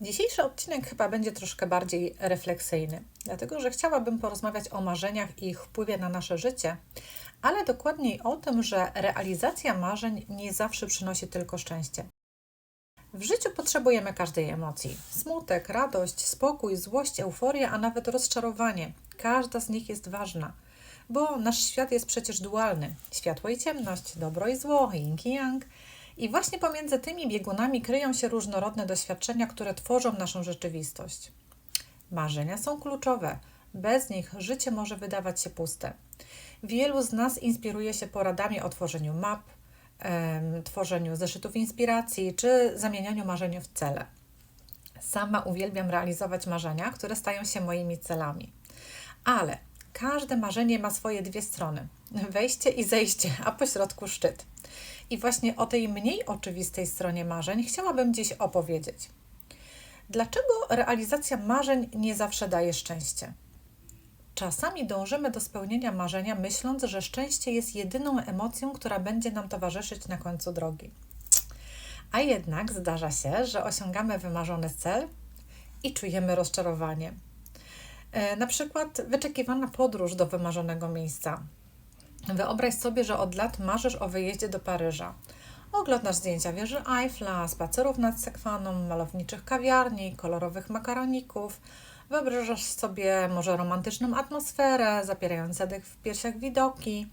Dzisiejszy odcinek chyba będzie troszkę bardziej refleksyjny, dlatego że chciałabym porozmawiać o marzeniach i ich wpływie na nasze życie, ale dokładniej o tym, że realizacja marzeń nie zawsze przynosi tylko szczęście. W życiu potrzebujemy każdej emocji: smutek, radość, spokój, złość, euforię, a nawet rozczarowanie. Każda z nich jest ważna, bo nasz świat jest przecież dualny: światło i ciemność, dobro i zło, yin i yang. I właśnie pomiędzy tymi biegunami kryją się różnorodne doświadczenia, które tworzą naszą rzeczywistość. Marzenia są kluczowe. Bez nich życie może wydawać się puste. Wielu z nas inspiruje się poradami o tworzeniu map, tworzeniu zeszytów inspiracji czy zamienianiu marzeń w cele. Sama uwielbiam realizować marzenia, które stają się moimi celami. Ale każde marzenie ma swoje dwie strony: wejście i zejście, a pośrodku szczyt. I właśnie o tej mniej oczywistej stronie marzeń chciałabym dziś opowiedzieć. Dlaczego realizacja marzeń nie zawsze daje szczęście? Czasami dążymy do spełnienia marzenia, myśląc, że szczęście jest jedyną emocją, która będzie nam towarzyszyć na końcu drogi. A jednak zdarza się, że osiągamy wymarzony cel i czujemy rozczarowanie. E, na przykład wyczekiwana podróż do wymarzonego miejsca. Wyobraź sobie, że od lat marzysz o wyjeździe do Paryża. Oglądasz zdjęcia wieży Eiffla, spacerów nad Sekwaną, malowniczych kawiarni, kolorowych makaroników. Wyobrażasz sobie może romantyczną atmosferę, zapierające dech w piersiach widoki.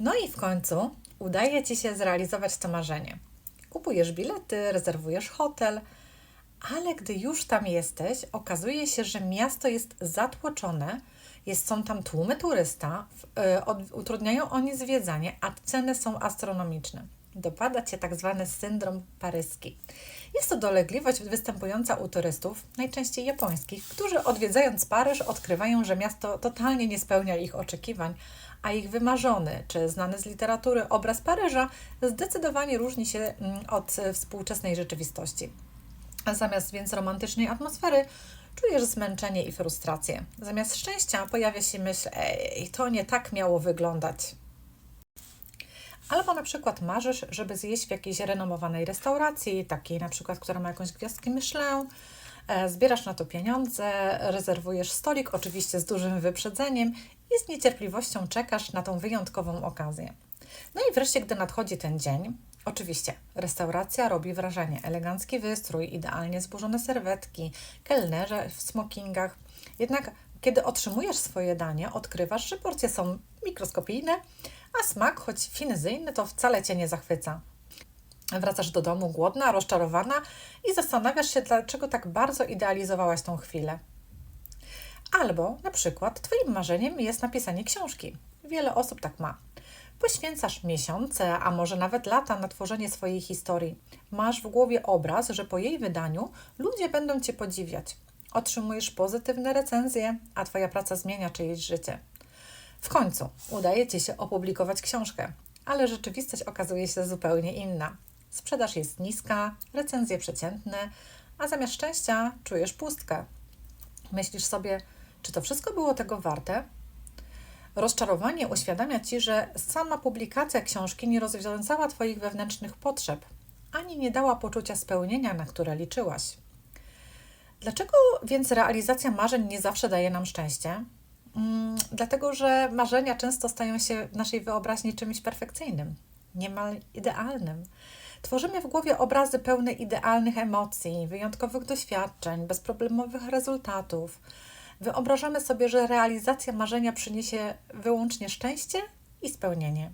No i w końcu udaje Ci się zrealizować to marzenie. Kupujesz bilety, rezerwujesz hotel, ale gdy już tam jesteś, okazuje się, że miasto jest zatłoczone, jest, są tam tłumy turysta, od, utrudniają oni zwiedzanie, a ceny są astronomiczne. Dopada Cię tak zwany syndrom paryski. Jest to dolegliwość występująca u turystów, najczęściej japońskich, którzy odwiedzając Paryż odkrywają, że miasto totalnie nie spełnia ich oczekiwań, a ich wymarzony czy znany z literatury obraz Paryża zdecydowanie różni się mm, od współczesnej rzeczywistości. Zamiast więc romantycznej atmosfery, czujesz zmęczenie i frustrację. Zamiast szczęścia pojawia się myśl, ej, to nie tak miało wyglądać. Albo na przykład marzysz, żeby zjeść w jakiejś renomowanej restauracji, takiej na przykład, która ma jakąś gwiazdkę Michelin, e, zbierasz na to pieniądze, rezerwujesz stolik, oczywiście z dużym wyprzedzeniem i z niecierpliwością czekasz na tą wyjątkową okazję. No i wreszcie, gdy nadchodzi ten dzień, oczywiście restauracja robi wrażenie. Elegancki wystrój, idealnie zburzone serwetki, kelnerze w smokingach. Jednak kiedy otrzymujesz swoje danie, odkrywasz, że porcje są mikroskopijne, a smak, choć finezyjny, to wcale Cię nie zachwyca. Wracasz do domu głodna, rozczarowana i zastanawiasz się, dlaczego tak bardzo idealizowałaś tą chwilę. Albo na przykład Twoim marzeniem jest napisanie książki. Wiele osób tak ma. Poświęcasz miesiące, a może nawet lata na tworzenie swojej historii. Masz w głowie obraz, że po jej wydaniu ludzie będą Cię podziwiać. Otrzymujesz pozytywne recenzje, a Twoja praca zmienia czyjeś życie. W końcu udaje Ci się opublikować książkę, ale rzeczywistość okazuje się zupełnie inna. Sprzedaż jest niska, recenzje przeciętne, a zamiast szczęścia czujesz pustkę. Myślisz sobie, czy to wszystko było tego warte? Rozczarowanie uświadamia Ci, że sama publikacja książki nie rozwiązała Twoich wewnętrznych potrzeb, ani nie dała poczucia spełnienia, na które liczyłaś. Dlaczego więc realizacja marzeń nie zawsze daje nam szczęście? Mm, dlatego, że marzenia często stają się w naszej wyobraźni czymś perfekcyjnym, niemal idealnym. Tworzymy w głowie obrazy pełne idealnych emocji, wyjątkowych doświadczeń, bezproblemowych rezultatów. Wyobrażamy sobie, że realizacja marzenia przyniesie wyłącznie szczęście i spełnienie.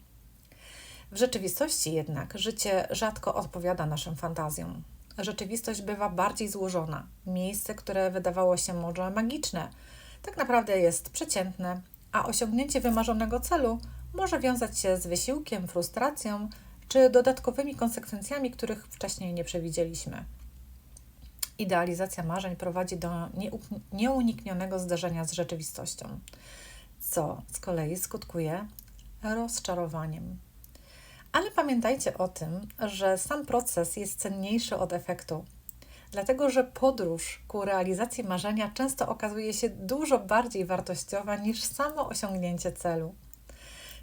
W rzeczywistości jednak życie rzadko odpowiada naszym fantazjom. Rzeczywistość bywa bardziej złożona. Miejsce, które wydawało się może magiczne, tak naprawdę jest przeciętne, a osiągnięcie wymarzonego celu może wiązać się z wysiłkiem, frustracją czy dodatkowymi konsekwencjami, których wcześniej nie przewidzieliśmy. Idealizacja marzeń prowadzi do nieuniknionego zderzenia z rzeczywistością, co z kolei skutkuje rozczarowaniem. Ale pamiętajcie o tym, że sam proces jest cenniejszy od efektu dlatego że podróż ku realizacji marzenia często okazuje się dużo bardziej wartościowa niż samo osiągnięcie celu.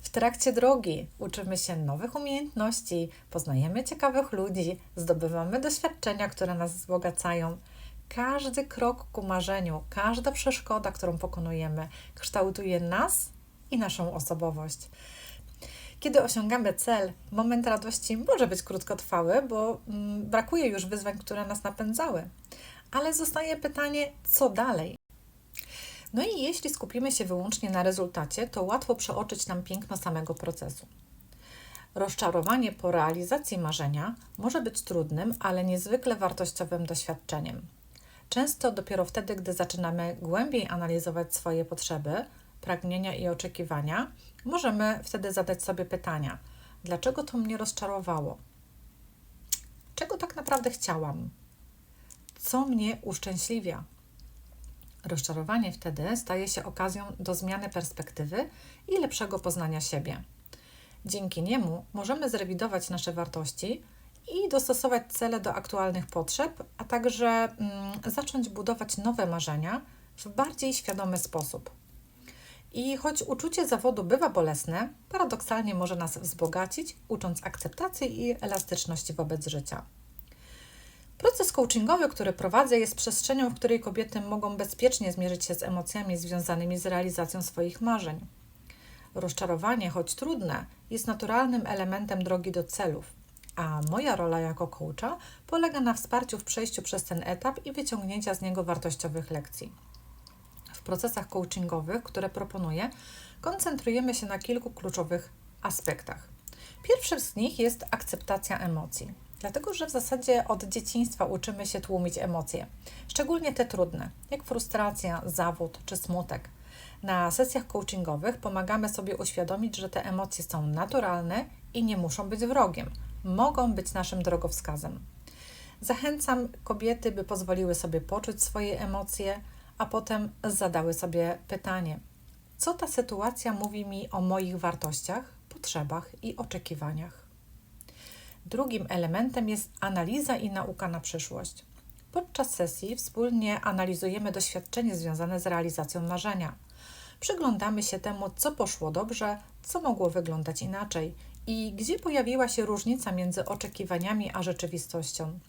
W trakcie drogi uczymy się nowych umiejętności, poznajemy ciekawych ludzi, zdobywamy doświadczenia, które nas wzbogacają. Każdy krok ku marzeniu, każda przeszkoda, którą pokonujemy, kształtuje nas i naszą osobowość. Kiedy osiągamy cel, moment radości może być krótkotrwały, bo mm, brakuje już wyzwań, które nas napędzały. Ale zostaje pytanie, co dalej? No i jeśli skupimy się wyłącznie na rezultacie, to łatwo przeoczyć nam piękno samego procesu. Rozczarowanie po realizacji marzenia może być trudnym, ale niezwykle wartościowym doświadczeniem. Często dopiero wtedy, gdy zaczynamy głębiej analizować swoje potrzeby, pragnienia i oczekiwania, możemy wtedy zadać sobie pytania: dlaczego to mnie rozczarowało? Czego tak naprawdę chciałam? Co mnie uszczęśliwia? Rozczarowanie wtedy staje się okazją do zmiany perspektywy i lepszego poznania siebie. Dzięki niemu możemy zrewidować nasze wartości i dostosować cele do aktualnych potrzeb, a także mm, zacząć budować nowe marzenia w bardziej świadomy sposób. I choć uczucie zawodu bywa bolesne, paradoksalnie może nas wzbogacić, ucząc akceptacji i elastyczności wobec życia. Proces coachingowy, który prowadzę, jest przestrzenią, w której kobiety mogą bezpiecznie zmierzyć się z emocjami związanymi z realizacją swoich marzeń. Rozczarowanie, choć trudne, jest naturalnym elementem drogi do celów, a moja rola jako coacha polega na wsparciu w przejściu przez ten etap i wyciągnięcia z niego wartościowych lekcji. W procesach coachingowych, które proponuję, koncentrujemy się na kilku kluczowych aspektach. Pierwszym z nich jest akceptacja emocji. Dlatego, że w zasadzie od dzieciństwa uczymy się tłumić emocje, szczególnie te trudne, jak frustracja, zawód czy smutek. Na sesjach coachingowych pomagamy sobie uświadomić, że te emocje są naturalne i nie muszą być wrogiem, mogą być naszym drogowskazem. Zachęcam kobiety, by pozwoliły sobie poczuć swoje emocje, a potem zadały sobie pytanie: co ta sytuacja mówi mi o moich wartościach, potrzebach i oczekiwaniach? Drugim elementem jest analiza i nauka na przyszłość. Podczas sesji wspólnie analizujemy doświadczenie związane z realizacją marzenia. Przyglądamy się temu, co poszło dobrze, co mogło wyglądać inaczej i gdzie pojawiła się różnica między oczekiwaniami a rzeczywistością.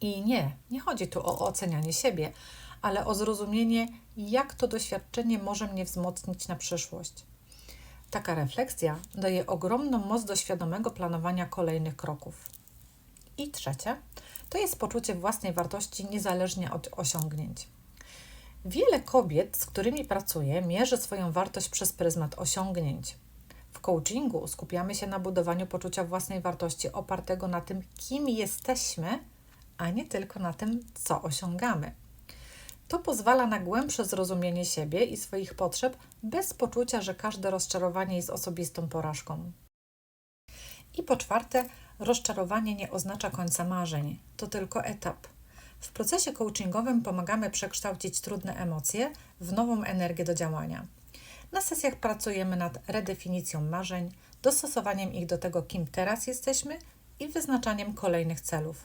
I nie, nie chodzi tu o ocenianie siebie, ale o zrozumienie, jak to doświadczenie może mnie wzmocnić na przyszłość. Taka refleksja daje ogromną moc do świadomego planowania kolejnych kroków. I trzecie, to jest poczucie własnej wartości niezależnie od osiągnięć. Wiele kobiet, z którymi pracuję, mierzy swoją wartość przez pryzmat osiągnięć. W coachingu skupiamy się na budowaniu poczucia własnej wartości opartego na tym, kim jesteśmy, a nie tylko na tym, co osiągamy. To pozwala na głębsze zrozumienie siebie i swoich potrzeb bez poczucia, że każde rozczarowanie jest osobistą porażką. I po czwarte, rozczarowanie nie oznacza końca marzeń, to tylko etap. W procesie coachingowym pomagamy przekształcić trudne emocje w nową energię do działania. Na sesjach pracujemy nad redefinicją marzeń, dostosowaniem ich do tego, kim teraz jesteśmy i wyznaczaniem kolejnych celów.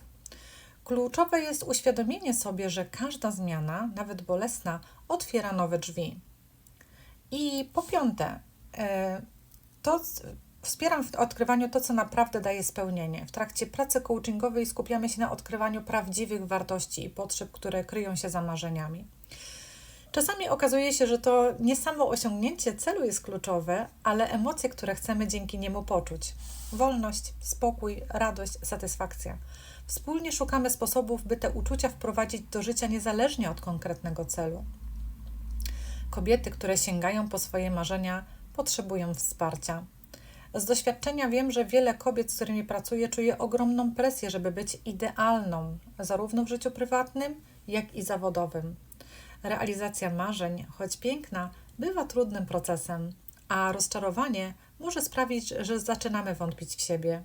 Kluczowe jest uświadomienie sobie, że każda zmiana, nawet bolesna, otwiera nowe drzwi. I po piąte, e, to wspieram w odkrywaniu to, co naprawdę daje spełnienie. W trakcie pracy coachingowej skupiamy się na odkrywaniu prawdziwych wartości i potrzeb, które kryją się za marzeniami. Czasami okazuje się, że to nie samo osiągnięcie celu jest kluczowe, ale emocje, które chcemy dzięki niemu poczuć. Wolność, spokój, radość, satysfakcja. Wspólnie szukamy sposobów, by te uczucia wprowadzić do życia niezależnie od konkretnego celu. Kobiety, które sięgają po swoje marzenia, potrzebują wsparcia. Z doświadczenia wiem, że wiele kobiet, z którymi pracuję, czuje ogromną presję, żeby być idealną, zarówno w życiu prywatnym, jak i zawodowym. Realizacja marzeń, choć piękna, bywa trudnym procesem, a rozczarowanie może sprawić, że zaczynamy wątpić w siebie.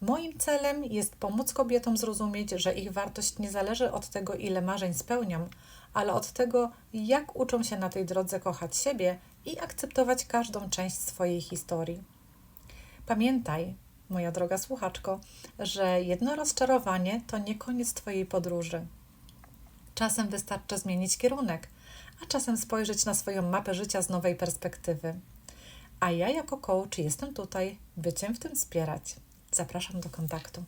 Moim celem jest pomóc kobietom zrozumieć, że ich wartość nie zależy od tego, ile marzeń spełnią, ale od tego, jak uczą się na tej drodze kochać siebie i akceptować każdą część swojej historii. Pamiętaj, moja droga słuchaczko, że jedno rozczarowanie to nie koniec Twojej podróży. Czasem wystarczy zmienić kierunek, a czasem spojrzeć na swoją mapę życia z nowej perspektywy. A ja jako coach jestem tutaj, by Cię w tym wspierać. Zapraszam do kontaktu.